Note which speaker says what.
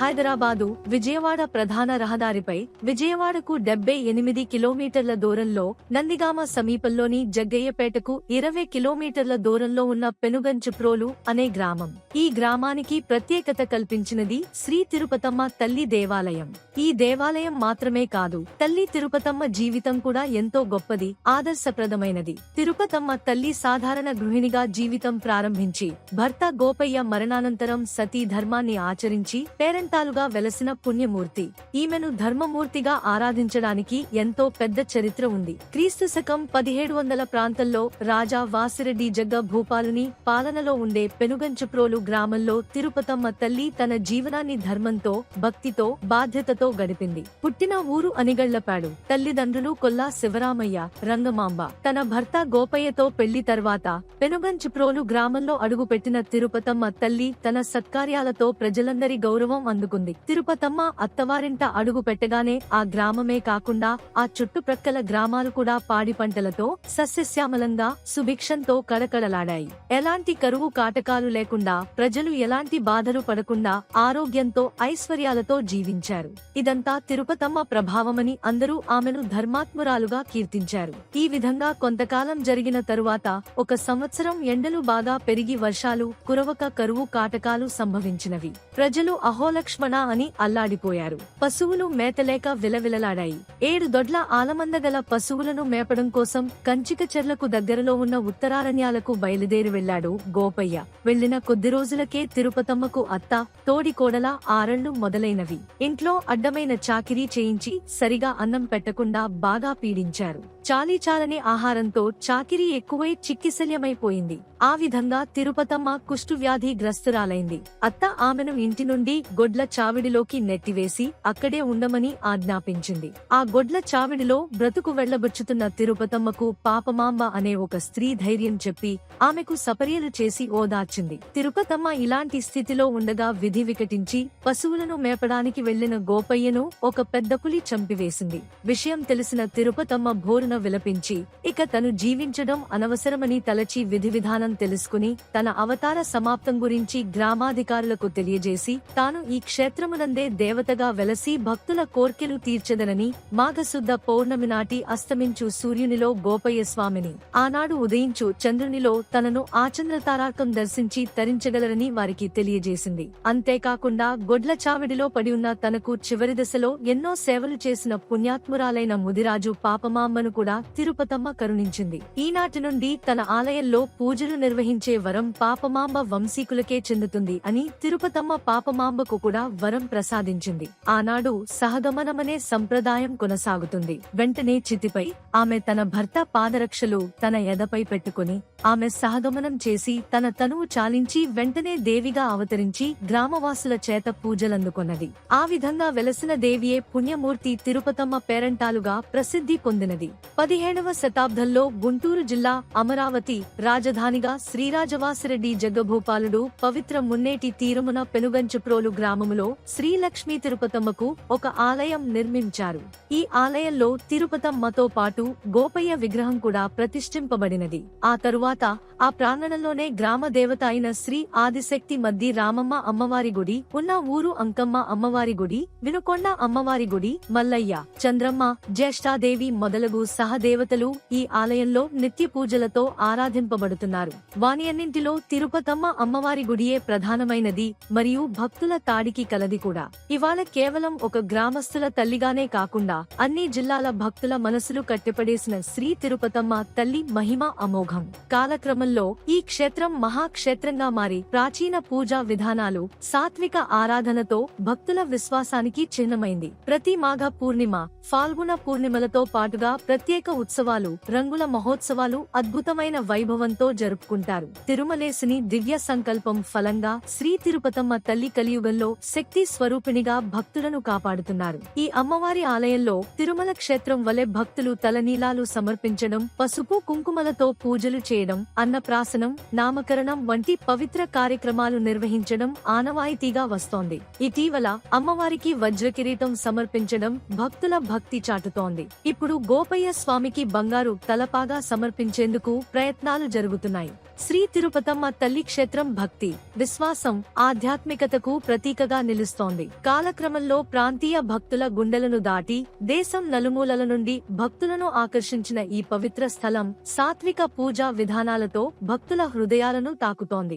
Speaker 1: హైదరాబాదు విజయవాడ ప్రధాన రహదారిపై విజయవాడకు డెబ్బై ఎనిమిది కిలోమీటర్ల దూరంలో నందిగామ సమీపంలోని జగ్గయ్యపేటకు ఇరవై కిలోమీటర్ల దూరంలో ఉన్న పెనుగంచుప్రోలు అనే గ్రామం. ఈ గ్రామానికి ప్రత్యేకత కల్పించినది శ్రీ తిరుపతమ్మ తల్లి దేవాలయం. ఈ దేవాలయం మాత్రమే కాదు తల్లి తిరుపతమ్మ జీవితం కూడా ఎంతో గొప్పది ఆదర్శప్రదమైనది. తిరుపతమ్మ తల్లి సాధారణ గృహిణిగా జీవితం ప్రారంభించి భర్త గోపయ్య మరణానంతరం సతీ ధర్మాన్ని ఆచరించి పేరంటాలుగా వెలసిన పుణ్యమూర్తి. ఈమెను ధర్మమూర్తిగా ఆరాధించడానికి ఎంతో పెద్ద చరిత్ర ఉంది. క్రీస్తు శకం పదిహేడు వందల ప్రాంతంలో రాజా వాసిరెడ్డి జగ్గ భూపాలుని పాలనలో ఉండే పెనుగంచుప్రోలు గ్రామంలో తిరుపతమ్మ తల్లి తన జీవనాన్ని ధర్మంతో భక్తితో బాధ్యతతో గడిపింది. పుట్టిన ఊరు అనిగళ్ళపాడు. తల్లిదండ్రులు కొల్లా శివరామయ్య రంగమాంబ. తన భర్త గోపయ్యతో పెళ్ళి తర్వాత పెనుగంచుప్రోలు గ్రామంలో అడుగుపెట్టిన తిరుపతమ్మ తల్లి తన సత్కార్యాలతో ప్రజలందరి గౌరవం అందుకుంది. తిరుపతమ్మ అత్తవారింట అడుగు పెట్టగానే ఆ గ్రామమే కాకుండా ఆ చుట్టుప్రక్కల గ్రామాలు కూడా పాడి పంటలతో సస్యశ్యామలంగా సుభిక్షంతో కడకడలాడాయి ఎలాంటి కరువు కాటకాలు లేకుండా ప్రజలు ఎలాంటి బాధలు పడకుండా ఆరోగ్యంతో ఐశ్వర్యాలతో జీవించారు. ఇదంతా తిరుపతమ్మ ప్రభావమని అందరూ ఆమెను ధర్మాత్మురాలుగా కీర్తించారు. ఈ విధంగా కొంతకాలం జరిగిన తరువాత ఒక సంవత్సరం ఎండలు బాగా పెరిగి వర్షాలు కురవక కరువు కాటకాలు సంభవించినవి. ప్రజలు లక్ష్మణ అని అల్లాడిపోయారు. పశువులు మేతలేక విలవిలలాడాయి. ఏడు దొడ్ల ఆలమందగల పశువులను మేపడం కోసం కంచిక చెర్లకు దగ్గరలో ఉన్న ఉత్తరారణ్యాలకు బయలుదేరి వెళ్ళాడు గోపయ్య. వెళ్ళిన కొద్ది రోజులకే తిరుపతమ్మకు అత్త తోడి కోడల ఆరళ్ళు మొదలైనవి. ఇంట్లో అడ్డమైన చాకిరీ చేయించి సరిగా అన్నం పెట్టకుండా బాగా పీడించారు. చాలీ చాలని ఆహారంతో చాకిరీ ఎక్కువై చిక్కిశల్యమైపోయింది. ఆ విధంగా తిరుపతమ్మ కుష్ఠువ్యాధి గ్రస్తురాలైంది అత్త ఆమెను ఇంటి నుండి గొడ్ల చావిడిలోకి నెట్టివేసి అక్కడే ఉండమని ఆజ్ఞాపించింది. ఆ గొడ్ల చావిడిలో బ్రతుకు వెళ్ళబుచ్చుతున్న తిరుపతమ్మకు పాపమాంబ అనే ఒక స్త్రీ ధైర్యం చెప్పి ఆమెకు సపర్యలు చేసి ఓదార్చింది. తిరుపతమ్మ ఇలాంటి స్థితిలో ఉండగా విధి వికటించి పశువులను మేపడానికి వెళ్ళిన గోపయ్యను ఒక పెద్ద పులి చంపివేసింది. విషయం తెలిసిన తిరుపతమ్మ భోరున విలపించి ఇక తను జీవించడం అనవసరమని తలచి విధి విధానం తెలుసుకుని తన అవతార సమాప్తం గురించి గ్రామాధికారులకు తెలియజేసి తాను ఈ క్షేత్రమునందే దేవతగా వెలసి భక్తుల కోర్కెలు తీర్చెదనని మాఘశుద్ధ పౌర్ణమి నాటి అస్తమించు సూర్యునిలో గోపయ్య స్వామిని ఆనాడు ఉదయించు చంద్రునిలో తనను ఆచంద్రతారాకం దర్శించి తరించగలరని వారికి తెలియజేసింది. అంతేకాకుండా గొడ్ల చావిడిలో పడి ఉన్న తనకు చివరి దశలో ఎన్నో సేవలు చేసిన పుణ్యాత్మురాలైన ముదిరాజు పాపమామ్మను కూడా తిరుపతమ్మ కరుణించింది. ఈనాటి నుండి తన ఆలయంలో పూజలు నిర్వహించే వరం పాపమాంబ వంశీకులకే చెందుతుంది అని తిరుపతమ్మ పాపమాంబకు కూడా వరం ప్రసాదించింది. ఆనాడు సహగమనమనే సంప్రదాయం కొనసాగుతుంది. వెంటనే చితిపై ఆమె తన భర్త పాదరక్షలు తన ఎదపై పెట్టుకుని ఆమె సహగమనం చేసి తన తనువు చాలించి వెంటనే దేవిగా అవతరించి గ్రామవాసుల చేత పూజలందుకొన్నది. ఆ విధంగా వెలసిన దేవియే పుణ్యమూర్తి తిరుపతమ్మ పేరంటాలుగా ప్రసిద్ధి పొందినది. పదిహేడవ శతాబ్దంలో గుంటూరు జిల్లా అమరావతి రాజధానిగా శ్రీరాజవాసిరెడ్డి జగ్గభూపాలుడు పవిత్ర మున్నేటి తీరమున పెనుగంచుప్రోలు గ్రామములో శ్రీలక్ష్మీ తిరుపతమ్మకు ఒక ఆలయం నిర్మించారు. ఈ ఆలయంలో తిరుపతమ్మతో పాటు గోపయ్య విగ్రహం కూడా ప్రతిష్ఠింపబడినది. ఆ తరువాత ఆ ప్రాంగణంలోనే గ్రామ దేవత అయిన శ్రీ ఆదిశక్తి మద్ది రామమ్మ అమ్మవారి గుడి ఉన్న ఊరు అంకమ్మ అమ్మవారి గుడి వినుకొండ అమ్మవారి గుడి మల్లయ్య చంద్రమ్మ జ్యేష్ఠాదేవి మొదలగు సహదేవతలు ఈ ఆలయంలో నిత్య పూజలతో ఆరాధింపబడుతున్నారు. వానియన్నింటిలో తిరుపతమ్మ అమ్మవారి గుడియే ప్రధానమైనది మరియు భక్తుల తాడికి కలది కూడా. ఇవాళ కేవలం ఒక గ్రామస్తుల తల్లిగానే కాకుండా అన్ని జిల్లాల భక్తుల మనసులు కట్టిపడేసిన శ్రీ తిరుపతమ్మ తల్లి మహిమ అమోఘం. కాలక్రమంలో ఈ క్షేత్రం మహాక్షేత్రంగా మారి ప్రాచీన పూజా విధానాలు సాత్విక ఆరాధనతో భక్తుల విశ్వాసానికి చిహ్నమైంది. ప్రతి మాఘ పూర్ణిమ ఫాల్గుణ పూర్ణిమలతో పాటుగా ప్రత్యేక ఉత్సవాలు రంగుల మహోత్సవాలు అద్భుతమైన వైభవంతో జరుపుకుంటారు. తిరుమలేసిని దివ్య సంకల్పం ఫలంగా శ్రీ తిరుపతమ్మ తల్లి కలియుగంలో శక్తి స్వరూపిణిగా భక్తులను కాపాడుతున్నారు. ఈ అమ్మవారి ఆలయంలో తిరుమల క్షేత్రం వలె భక్తులు తలనీలాలు సమర్పించడం పసుపు కుంకుమలతో పూజలు చేయడం అన్నప్రాసనం నామకరణం వంటి పవిత్ర కార్యక్రమాలు నిర్వహించడం ఆనవాయితీగా వస్తోంది. ఇటీవల అమ్మవారికి వజ్రకిరీటం సమర్పించడం భక్తుల భక్తి చాటుతోంది. ఇప్పుడు గోపయ్య స్వామికి బంగారు తలపాగా సమర్పించేందుకు ప్రయత్నాలు జరుగుతున్నాయి. శ్రీ తిరుపతమ్మ తల్లి క్షేత్రం భక్తి విశ్వాసం ఆధ్యాత్మికతకు ప్రతీకగా నిలుస్తోంది. కాలక్రమంలో ప్రాంతీయ భక్తుల గుండెలను దాటి దేశం నలుమూలల నుండి భక్తులను ఆకర్షించిన ఈ పవిత్ర స్థలం సాత్విక పూజా విధానం విధానాలతో భక్తుల హృదయాలను తాకుతోంది.